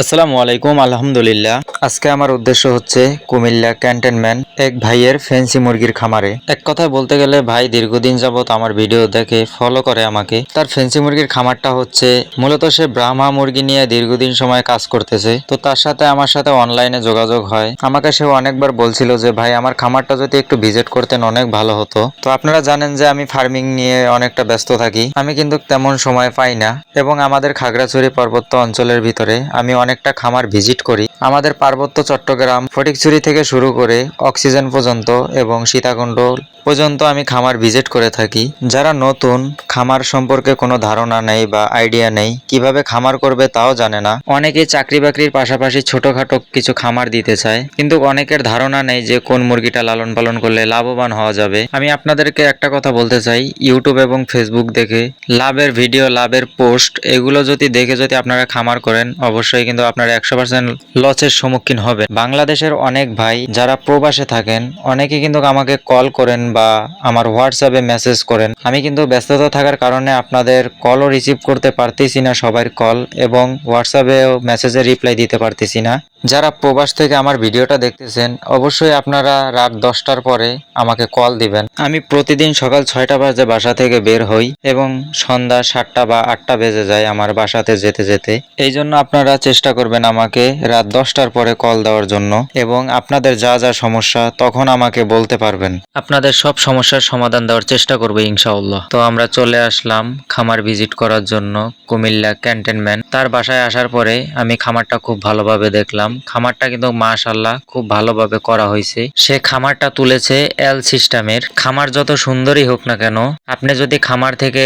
আসসালামু আলাইকুম, আলহামদুলিল্লাহ। আজকে আমার উদ্দেশ্য হচ্ছে কুমিল্লা ক্যান্টনমেন্ট এক ভাইয়ের ফেন্সি মুরগির খামারে। এক কথায় বলতে গেলে ভাই দীর্ঘদিন যাবত আমার ভিডিও দেখে ফলো করে আমাকে। তার ফেন্সি মুরগির খামারটা হচ্ছে মূলত সে ব্রাহ্মা মুরগি নিয়ে দীর্ঘদিন সময় কাজ করতেছে। তো তার সাথে আমার সাথে অনলাইনে যোগাযোগ হয়। আমাকে সে অনেকবার বলছিল যে, ভাই, আমার খামারটা যদি একটু ভিজিট করতেন অনেক ভালো হতো। তো আপনারা জানেন যে, আমি ফার্মিং নিয়ে অনেকটা ব্যস্ত থাকি। আমি কিন্তু তেমন সময় পাই না। এবং আমাদের খাগড়াছড়ি পার্বত্য অঞ্চলের ভিতরে আমি অনেকটা খামার ভিজিট করি। আমাদের পার্বত্য চট্টগ্রাম, ফটিকছড়ি থেকে শুরু করে অক্সিজেন পর্যন্ত এবং সীতাকুণ্ড পর্যন্ত আমি খামার ভিজিট করে থাকি। যারা নতুন, খামার সম্পর্কে কোনো ধারণা নেই বা আইডিয়া নেই, কীভাবে খামার করবে তাও জানে না। অনেকেই চাকরি বাকরির পাশাপাশি ছোটখাটো কিছু খামার দিতে চায়, কিন্তু অনেকের ধারণা নেই যে কোন মুরগিটা লালন পালন করলে লাভবান হওয়া যাবে। আমি আপনাদেরকে একটা কথা বলতে চাই, ইউটিউব এবং ফেসবুক দেখে। লাভের ভিডিও, লাভের পোস্ট, এগুলো যদি দেখে যদি আপনারা খামার করেন, অবশ্যই কিন্তু আপনারা একশো পার্সেন্ট লসের সম্মুখীন হবে বাংলাদেশের অনেক ভাই যারা প্রবাসে থাকেন, অনেকে কিন্তু আমাকে কল করেন বা আমার হোয়াটসঅ্যাপে মেসেজ করেন। আমি কিন্তু ব্যস্ততা থাকার কারণে আপনাদের কলও রিসিভ করতে পারতেছি না সবার কল এবং হোয়াটসঅ্যাপেও মেসেজে রিপ্লাই দিতে পারতেছি না। যারা প্রবাস থেকে আমার ভিডিওটা দেখতেছেন, অবশ্যই আপনারা রাত দশটার পরে আমাকে কল দিবেন। আমি প্রতিদিন সকাল ছয়টা বাজে বাসা থেকে বের হই এবং সন্ধ্যা সাতটা বা আটটা বেজে যায় আমার বাসাতে যেতে যেতে। এই জন্য আপনারা চেষ্টা করবেন আমাকে রাত দশটার পরে কল দেওয়ার জন্য এবং আপনাদের যা যা সমস্যা তখন আমাকে বলতে পারবেন। আপনাদের সব সমস্যার সমাধান দেওয়ার চেষ্টা করব ইনশাআল্লাহ। তো আমরা চলে আসলাম খামার ভিজিট করার জন্য কুমিল্লা ক্যান্টনমেন্ট। তার বাসায় আসার পরে আমি খামারটা খুব ভালোভাবে দেখলাম। খামারটা কিন্তু মাশাল্লাহ খুব ভালোভাবে করা হয়েছে। সে খামারটা তুলেছে এল সিস্টেমের খামার যত সুন্দরই হোক না কেন, আপনি যদি খামার থেকে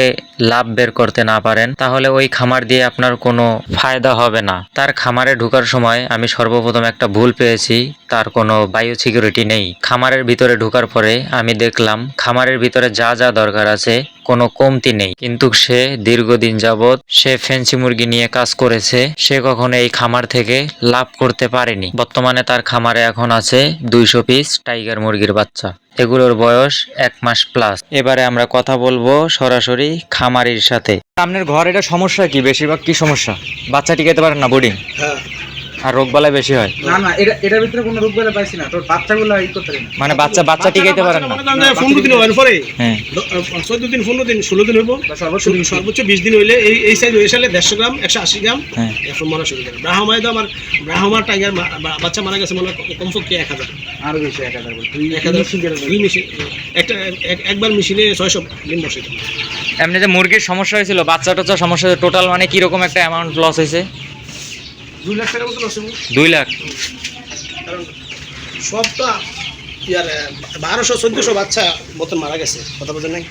লাভ বের করতে না পারেন, তাহলে ওই খামার দিয়ে আপনার কোনো ফায়দা হবে না। তার খামারে ঢুকার সময় আমি সর্বপ্রথম একটা ভুল পেয়েছি। তার কোনো বায়ো সিকিউরিটি নেই। খামারের ভিতরে ঢোকার পরে আমি দেখলাম খামারের ভিতরে যা যা দরকার আছে কোনো কমতি নেই। কিন্তু সে দীর্ঘদিন যাবৎ সে ফেন্সি মুরগি নিয়ে কাজ করেছে সে কখনো এই খামার থেকে লাভ করতে পারেনি। বর্তমানে তার খামারে এখন আছে দুইশো পিস টাইগার মুরগির বাচ্চা। এগুলোর বয়স এক মাস প্লাস। এবারে আমরা কথা বলব সরাসরি খামারির সাথে। আপনার ঘর এটা সমস্যা কি? বেশিরভাগ কি সমস্যা? বাচ্চা টিকাতে পারেন না বোর্ডিং হ্যাঁ। আর রোগ বালাই বেশি হয়। না না এটা এটার ভিতরে কোনো রোগ বেলা পাইছি না। তোর বাচ্চাগুলো ই করতে পারি না। মানে বাচ্চা বাচ্চা টিকাইতে পারেন না? পনেরো দিন হওয়ার পরে? হ্যাঁ। চোদ্দ দিন পনেরো দিন ষোলো দিন হইব? সর্বোচ্চ দিন। সর্বোচ্চ বিশ দিন হইলে এই এই সাইজ হয়ে সালে দেড়শো গ্রাম একশো আশি গ্রাম হ্যাঁ। এখন মরা শুরু করে। ব্রাহ্মায় তো আমার ব্রাহ্মার টাইগার বাচ্চা মারা গেছে মনে কমপক্ষে এক হাজার। আরও বেশি এক হাজার করে। তুই এক হাজার মেশিন দিয়ে দুই মেশিন একটা এক- একবার মেশিনে ছয়শো ডিম বসে এমনি যে মুরগির সমস্যা হয়েছিল বাচ্চা টাচ্চা সমস্যা টোটাল মানে কীরকম একটা অ্যামাউন্ট লস হয়েছে? দুই লাখ টাকার মতো হইব। দুই লাখ কারণ সব তো ইয়ার বারোশো চোদ্দোশো বাচ্চা মতন মারা গেছে কথা বোঝেন নাই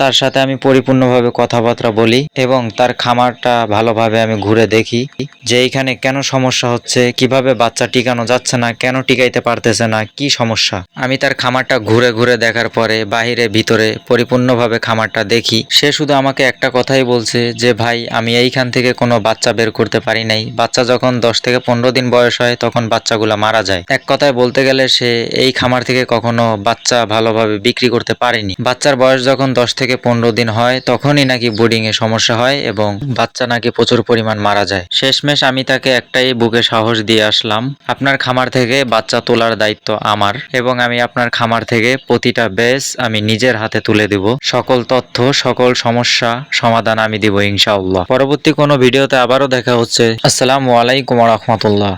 তার সাথে আমি পরিপূর্ণভাবে কথাবার্তা বলি এবং তার খামারটা ভালোভাবে আমি ঘুরে দেখি যে এইখানে কেন সমস্যা হচ্ছে, কীভাবে বাচ্চা টিকানো যাচ্ছে না, কেন টিকাইতে পারতেছে না, কি সমস্যা। আমি তার খামারটা ঘুরে ঘুরে দেখার পরে বাহিরে, ভিতরে পরিপূর্ণভাবে খামারটা দেখি। সে শুধু আমাকে একটা কথাই বলছে যে, ভাই, আমি এইখান থেকে কোনো বাচ্চা বের করতে পারি নাই। বাচ্চা যখন দশ থেকে পনেরো দিন বয়স হয়, তখন বাচ্চাগুলো মারা যায়। এক কথায় বলতে গেলে সে এই খামার থেকে কখনো বাচ্চা ভালোভাবে বিক্রি করতে পারেনি। বাচ্চার বয়স যখন দশ থেকে পনেরো দিন হয়, তখনই নাকি বোর্ডিং এ সমস্যা হয় এবং বাচ্চা নাকি প্রচুর পরিমাণ মারা যায়। শেষমেশ আমি তাকে একটাই বুকে সাহস দিয়ে আসলাম, আপনার খামার থেকে বাচ্চা তোলার দায়িত্ব আমার এবং আমি আপনার খামার থেকে প্রতিটা বেস আমি নিজের হাতে তুলে দিব। সকল তথ্য, সকল সমস্যা সমাধান আমি দিব ইনশাআল্লাহ। পরবর্তী কোনো ভিডিওতে আবারও দেখা হচ্ছে। আসসালামু আলাইকুম রহমতুল্লাহ।